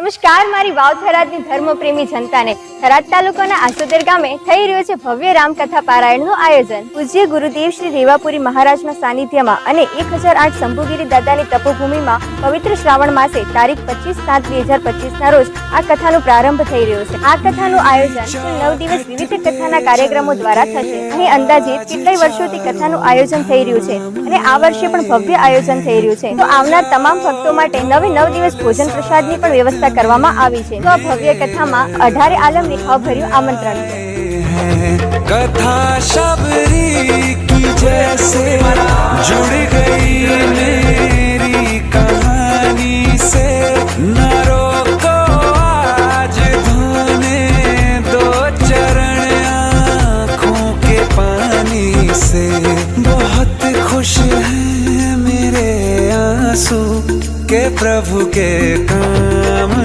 નમસ્કાર, મારી વાવ થરાદની ધર્મપ્રેમી જનતાને. થરાદ તાલુકાના આસોદર ગામે થઈ રહ્યો છે ભવ્ય રામકથા પારાયણનું આયોજન. પૂજ્ય ગુરુદેવ શ્રી રેવાપુરી મહારાજના સાનિધ્યમાં અને એક હજાર આઠ શંભુગીરી દાદાની તપોભૂમિમાં પવિત્ર શ્રાવણ માસે તારીખ પચીસ સાત બે હજાર પચીસના રોજ આ કથાનો પ્રારંભ થઈ રહ્યો છે. આ કથાનું આયોજન નવ દિવસ વિવિધ કથાના કાર્યક્રમો દ્વારા થશે. અહીં અંદાજે કેટલાય વર્ષોથી કથાનું આયોજન થઈ રહ્યું છે અને આ વર્ષે પણ ભવ્ય આયોજન થઈ રહ્યું છે. તો આવનાર તમામ ભક્તો માટે નવે નવ દિવસ ભોજન પ્રસાદની પણ વ્યવસ્થા કરવામાં આવી છે તો આ ભવ્ય કથામાં અઢારે આલમને ભાવભર્યું આમંત્રણ છે है कथा शबरी की जैसे जुड़ गई मेरी कहानी से न रोको आज धोने दो चरण आँखों के पानी से बहुत खुश हैं मेरे आंसू के प्रभु के काम